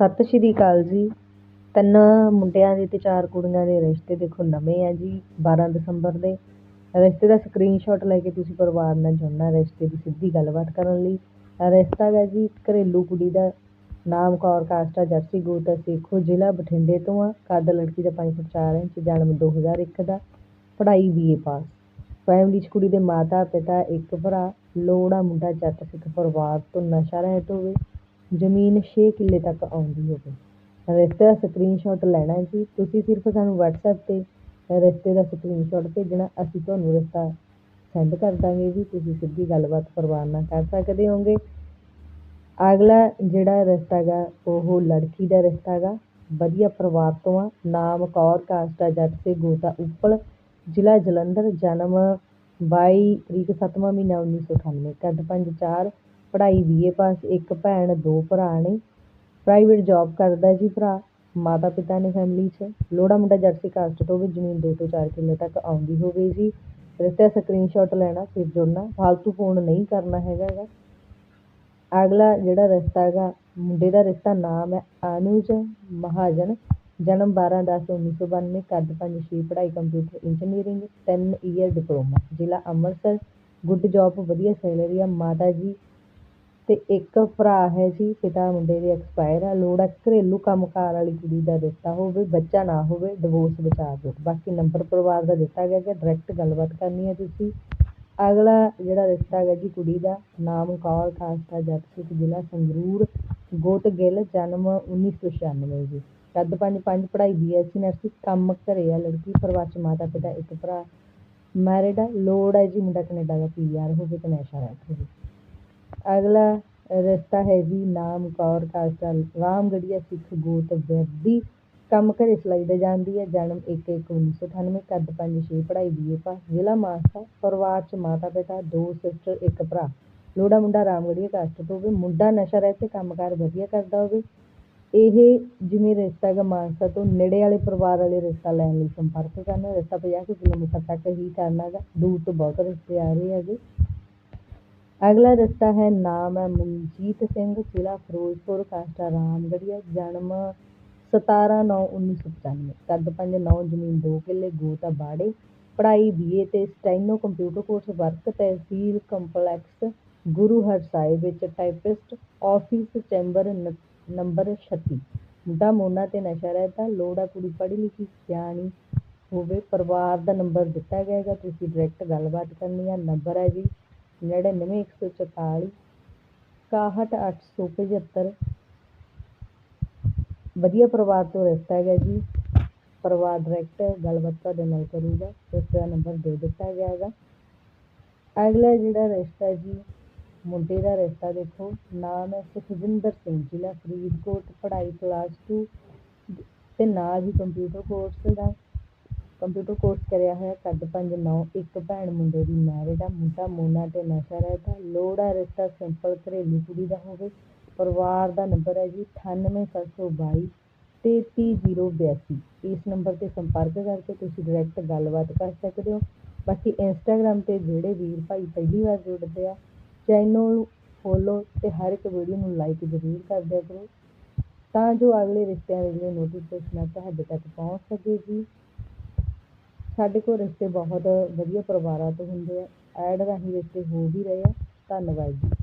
ਸਤਿ ਸ਼੍ਰੀ ਅਕਾਲ ਜੀ। ਤਿੰਨ ਮੁੰਡਿਆਂ ਦੇ ਅਤੇ ਚਾਰ ਕੁੜੀਆਂ ਦੇ ਰਿਸ਼ਤੇ ਦੇਖੋ ਨਵੇਂ ਆ ਜੀ ਬਾਰ੍ਹਾਂ ਦਸੰਬਰ ਦੇ। ਰਿਸ਼ਤੇ ਦਾ ਸਕਰੀਨਸ਼ਾਟ ਲੈ ਕੇ ਤੁਸੀਂ ਪਰਿਵਾਰ ਨਾਲ ਜੁੜਨਾ ਰਿਸ਼ਤੇ ਦੀ ਸਿੱਧੀ ਗੱਲਬਾਤ ਕਰਨ ਲਈ। ਰਿਸ਼ਤਾ ਗਾ ਜੀ ਘਰੇਲੂ ਕੁੜੀ ਦਾ ਨਾਮ ਕੌਰ ਕਾਸਟ ਆ ਜਰਸੀ ਗੋਤ ਆ, ਸੇਖੋ ਜ਼ਿਲ੍ਹਾ ਬਠਿੰਡੇ ਤੋਂ ਆ। ਕੱਦ ਲੜਕੀ ਦਾ ਪੰਜ ਫੁੱਟ ਚਾਰ ਇੰਚ, ਜਨਮ ਦੋ ਹਜ਼ਾਰ ਇੱਕ ਦਾ। ਪੜ੍ਹਾਈ ਬੀ ਏ ਪਾਸ। ਫੈਮਿਲੀ 'ਚ ਕੁੜੀ ਦੇ ਮਾਤਾ ਪਿਤਾ ਇੱਕ ਭਰਾ ਲੋੜ ਮੁੰਡਾ ਜੱਟ ਸਿੱਖ ਪਰਿਵਾਰ ਤੋਂ ਨਸ਼ਾ ਰਹਿਤ ਹੋਵੇ। ਜ਼ਮੀਨ ਛੇ ਕਿੱਲੇ ਤੱਕ ਆਉਂਦੀ ਹੋਵੇ। ਰਿਸ਼ਤੇ ਦਾ ਸਕਰੀਨਸ਼ੋਟ ਲੈਣਾ ਜੀ। ਤੁਸੀਂ ਸਿਰਫ ਸਾਨੂੰ ਵਟਸਐਪ 'ਤੇ ਰਸਤੇ ਦਾ ਸਕਰੀਨਸ਼ੋਟ ਭੇਜਣਾ, ਅਸੀਂ ਤੁਹਾਨੂੰ ਰਿਸ਼ਤਾ ਸੈਂਡ ਕਰ ਦਾਂਗੇ ਜੀ। ਤੁਸੀਂ ਸਿੱਧੀ ਗੱਲਬਾਤ ਪਰਿਵਾਰ ਨਾਲ ਕਰ ਸਕਦੇ ਹੋਗੇ। ਅਗਲਾ ਜਿਹੜਾ ਰਸਤਾ ਗਾ ਉਹ ਲੜਕੀ ਦਾ ਰਿਸ਼ਤਾ ਗਾ ਵਧੀਆ ਪਰਿਵਾਰ ਤੋਂ ਆ। ਨਾਮ, ਕੌਰ, ਕਾਸਟ ਆ ਜੱਟ ਸੇ ਗੋਤਾ ਉੱਪਲ, ਜ਼ਿਲ੍ਹਾ ਜਲੰਧਰ, ਜਨਮ ਬਾਈ ਤਰੀਕ ਸੱਤਵਾਂ ਮਹੀਨਾ 1998 ਕੱਦ ਪੰਜ ਚਾਰ ਪੜ੍ਹਾਈ ਬੀ ਏ ਪਾਸ ਇੱਕ ਭੈਣ, ਦੋ ਭਰਾ ਨੇ। ਪ੍ਰਾਈਵੇਟ ਜੋਬ ਕਰਦਾ ਜੀ ਭਰਾ, ਮਾਤਾ ਪਿਤਾ ਨੇ ਫੈਮਿਲੀ 'ਚ। ਲੋੜਾ ਮੁੰਡਾ ਜਰਸੀ ਕਾਸਟ ਤੋਂ ਵੀ ਜ਼ਮੀਨ ਦੋ ਤੋਂ ਚਾਰ ਕਿੱਲੇ ਤੱਕ ਆਉਂਦੀ ਹੋਵੇ ਜੀ। ਰਿਸ਼ਤੇ ਸਕਰੀਨਸ਼ਾਟ ਲੈਣਾ, ਫਿਰ ਜੁੜਨਾ, ਫਾਲਤੂ ਫੋਨ ਨਹੀਂ ਕਰਨਾ ਹੈਗਾ ਗਾ। ਅਗਲਾ ਜਿਹੜਾ ਰਿਸ਼ਤਾ ਹੈਗਾ, ਮੁੰਡੇ ਦਾ ਰਿਸ਼ਤਾ ਨਾਮ ਹੈ ਅਨੁਜ ਮਹਾਜਨ। ਜਨਮ 12 ਦਸ 1992 ਕੱਦ ਪੰਜ ਛੇ, ਪੜ੍ਹਾਈ ਕੰਪਿਊਟਰ ਇੰਜੀਨੀਅਰਿੰਗ ਤਿੰਨ ਈਅਰ ਡਿਪਲੋਮਾ ਜ਼ਿਲ੍ਹਾ ਅੰਮ੍ਰਿਤਸਰ। ਗੁੱਡ ਜੌਬ ਵਧੀਆ ਸੈਲਰੀ ਆ ਮਾਤਾ ਜੀ। ਅਤੇ ਇੱਕ ਭਰਾ ਹੈ ਜੀ, ਪਿਤਾ ਮੁੰਡੇ ਦੇ ਐਕਸਪਾਇਰ ਆ। ਲੋੜ ਆ ਘਰੇਲੂ ਕੰਮਕਾਰ ਵਾਲੀ ਕੁੜੀ ਦਾ ਰਿਸ਼ਤਾ ਹੋਵੇ, ਬੱਚਾ ਨਾ ਹੋਵੇ ਡਿਵੋਰਸ ਬਚਾ ਦਿਓ। ਬਾਕੀ ਨੰਬਰ ਪਰਿਵਾਰ ਦਾ ਦਿੱਤਾ ਗਿਆ ਕਿ ਡਾਇਰੈਕਟ ਗੱਲਬਾਤ ਕਰਨੀ ਹੈ ਤੁਸੀਂ। ਅਗਲਾ ਜਿਹੜਾ ਰਿਸ਼ਤਾ ਹੈਗਾ ਜੀ ਕੁੜੀ ਦਾ ਨਾਮ ਕੌਰ ਖਾਸਤਾ ਜੱਟ ਸਿੱਖ ਜ਼ਿਲ੍ਹਾ ਸੰਗਰੂਰ, ਗੋਤ ਗਿੱਲ, ਜਨਮ 1996 ਜੀ। ਕੱਦ ਪੰਜ ਪੰਜ ਪੜ੍ਹਾਈ ਬੀਐਸਸੀ ਨਰਸਿੰਗ ਕੰਮ ਘਰੇ ਆ ਲੜਕੀ ਪਰਿਵਾਰ ਚ ਮਾਤਾ ਪਿਤਾ ਇੱਕ ਭਰਾ। ਮੈਰਿਡ ਆ, ਲੋੜ ਹੈ ਜੀ ਮੁੰਡਾ ਕੈਨੇਡਾ ਦਾ ਪੀਆਰ ਹੋਵੇ ਤੇ ਨੈਸ਼ਾ ਹੋਵੇ ਅਗਲਾ ਰਿਸ਼ਤਾ ਹੈ ਜੀ ਨਾਮ ਕੌਰ ਕਾਸਟਾ ਰਾਮਗੜੀਆ ਸਿੱਖ ਗੋਤ ਵਿਰਦੀ ਕੰਮ ਘਰੇ ਸਿਲਾਈ ਦਾ ਜਾਂਦੀ ਹੈ। ਜਨਮ 1 1 1998 ਕੱਦ 5 6 ਪੜ੍ਹਾਈ ਬੀਏ ਪਾਸ। ਜ਼ਿਲ੍ਹਾ ਮਾਨਸਾ, ਪਰਿਵਾਰ ਚ ਮਾਤਾ ਪਿਤਾ, ਦੋ ਸਿਸਟਰ ਇੱਕ ਭਰਾ। ਲੋੜਾ ਮੁੰਡਾ ਰਾਮਗੜੀਆ ਕਾਸਟ ਤੋਂ ਹੋਵੇ, ਮੁੰਡਾ ਨਸ਼ਾ ਰਹਿ ਤੇ ਕੰਮਕਾਰ ਵਧੀਆ ਕਰਦਾ ਹੋਵੇ। ਇਹ ਜਿਵੇਂ ਰਿਸ਼ਤਾ ਹੈਗਾ ਮਾਨਸਾ ਤੋਂ ਨੇੜੇ ਵਾਲੇ ਪਰਿਵਾਰ ਵਾਲੇ ਰਸਤਾ ਲੈਣ ਲਈ ਸੰਪਰਕ ਕਰਨਾ ਰਿਸ਼ਤਾ 50 ਕਿਲੋਮੀਟਰ ਤੱਕ ਹੀ ਕਰਨਾ ਹੈਗਾ। ਦੂਰ ਤੋਂ ਬਹੁਤ ਰਸਤੇ ਆ ਰਹੇ ਹੈਗੇ। ਅਗਲਾ ਰਿਸ਼ਤਾ ਹੈ ਨਾਮ ਹੈ ਮਨਜੀਤ ਸਿੰਘ, ਜ਼ਿਲ੍ਹਾ ਫਿਰੋਜ਼ਪੁਰ, ਕਾਸਟਾ ਰਾਮਗੜੀਆ ਜਨਮ 17 9 1995 ਕੱਦ 5 9 ਜ਼ਮੀਨ 2 ਕਿੱਲੇ ਗੋਤਾ ਬਾੜੇ, ਪੜ੍ਹਾਈ, ਬੀਏ ਤੇ steno computer course, work tehsil complex, Guru Har Sahib ਵਿੱਚ ਟਾਈਪਿਸਟ ਆਫਿਸ ਚੈਂਬਰ ਨੰਬਰ 36 ਮੁੰਡਾ ਮੋਨਾ ਤੇ ਨਸ਼ਾ ਰਹਿਤਾ ਲੋੜਾ ਕੁੜੀ ਪੜ੍ਹੀ ਲਿਖੀ, ਸਿਆਣੀ ਹੋਵੇ, ਪਰਿਵਾਰ ਦਾ ਨੰਬਰ ਦਿੱਤਾ ਗਿਆ ਹੈਗਾ, ਤੁਸੀਂ ਡਾਇਰੈਕਟ ਗੱਲਬਾਤ ਕਰਨੀ ਆ ਨੰਬਰ ਹੈ ਜੀ ਨੜਿਨਵੇਂ, ਇੱਕ ਸੌ ਚੁਤਾਲੀ, ਇਕਾਹਠ, ਅੱਠ ਸੌ ਪਝੱਤਰ। ਵਧੀਆ ਪਰਿਵਾਰ ਤੋਂ ਰਿਸ਼ਤਾ ਹੈਗਾ ਜੀ। ਪਰਿਵਾਰ ਡਾਇਰੈਕਟ ਗੱਲਬਾਤ ਤੁਹਾਡੇ ਨਾਲ ਕਰੂਗਾ। ਰਿਸ਼ਤੇ ਦਾ ਨੰਬਰ ਦੇ ਦਿੱਤਾ ਗਿਆ ਹੈਗਾ। ਅਗਲਾ ਜਿਹੜਾ ਰਿਸ਼ਤਾ ਜੀ, ਮੁੰਡੇ ਦਾ ਰਿਸ਼ਤਾ ਦੇਖੋ। ਨਾਮ ਹੈ ਸੁਖਜਿੰਦਰ ਸਿੰਘ ਜ਼ਿਲ੍ਹਾ ਫਰੀਦਕੋਟ, ਪੜ੍ਹਾਈ ਕਲਾਸ 2 ਤੇ ਨਾਲ ਹੀ ਕੰਪਿਊਟਰ ਕੋਰਸ ਦਾ। ਕੰਪਿਊਟਰ ਕੋਰਸ ਕਰਿਆ ਹੋਇਆ ਕੱਦ ਪੰਜ ਨੌ, ਇੱਕ ਭੈਣ ਮੁੰਡੇ ਦੀ ਮੈਰਿਡ ਆ, ਮੁੰਡਾ ਮੋਨਾ ਅਤੇ ਨਸ਼ਾ ਰਹਿਤਾ ਲੋੜ ਆ ਰਿਸ਼ਤਾ ਸਿੰਪਲ ਘਰੇਲੂ ਕੁੜੀ ਦਾ ਹੋਵੇ, ਪਰਿਵਾਰ ਦਾ ਨੰਬਰ ਹੈ ਜੀ 98722 33082 ਇਸ ਨੰਬਰ ਤੇ ਸੰਪਰਕ ਕਰਕੇ ਤੁਸੀਂ ਡਾਇਰੈਕਟ ਗੱਲਬਾਤ ਕਰ ਸਕਦੇ ਹੋ। ਬਾਕੀ ਇੰਸਟਾਗ੍ਰਾਮ ਤੇ ਜਿਹੜੇ ਵੀਰ ਭਾਈ ਪਹਿਲੀ ਵਾਰ ਜੁੜਦੇ ਆ, ਚੈਨਲ ਫੋਲੋ ਅਤੇ ਹਰ ਇੱਕ ਵੀਡੀਓ ਨੂੰ ਲਾਈਕ ਜ਼ਰੂਰ ਕਰ ਦਿਆ ਕਰੋ। ਤਾਂ ਜੋ ਅਗਲੇ ਰਿਸ਼ਤਿਆਂ ਦੇ ਜਿਹੜੇ ਨੋਟੀਫਿਕੇਸ਼ਨ ਤੁਹਾਡੇ ਤੱਕ ਪਹੁੰਚ ਸਕੇ ਜੀ। ਸਾਡੇ ਕੋਲ ਰਿਸ਼ਤੇ ਬਹੁਤ ਵਧੀਆ ਪਰਿਵਾਰਾਂ ਤੋਂ ਹੁੰਦੇ ਆ। ਐਡ ਰਾਹੀਂ ਰਿਸ਼ਤੇ ਹੋ ਵੀ ਰਹੇ ਆ। ਧੰਨਵਾਦ ਜੀ।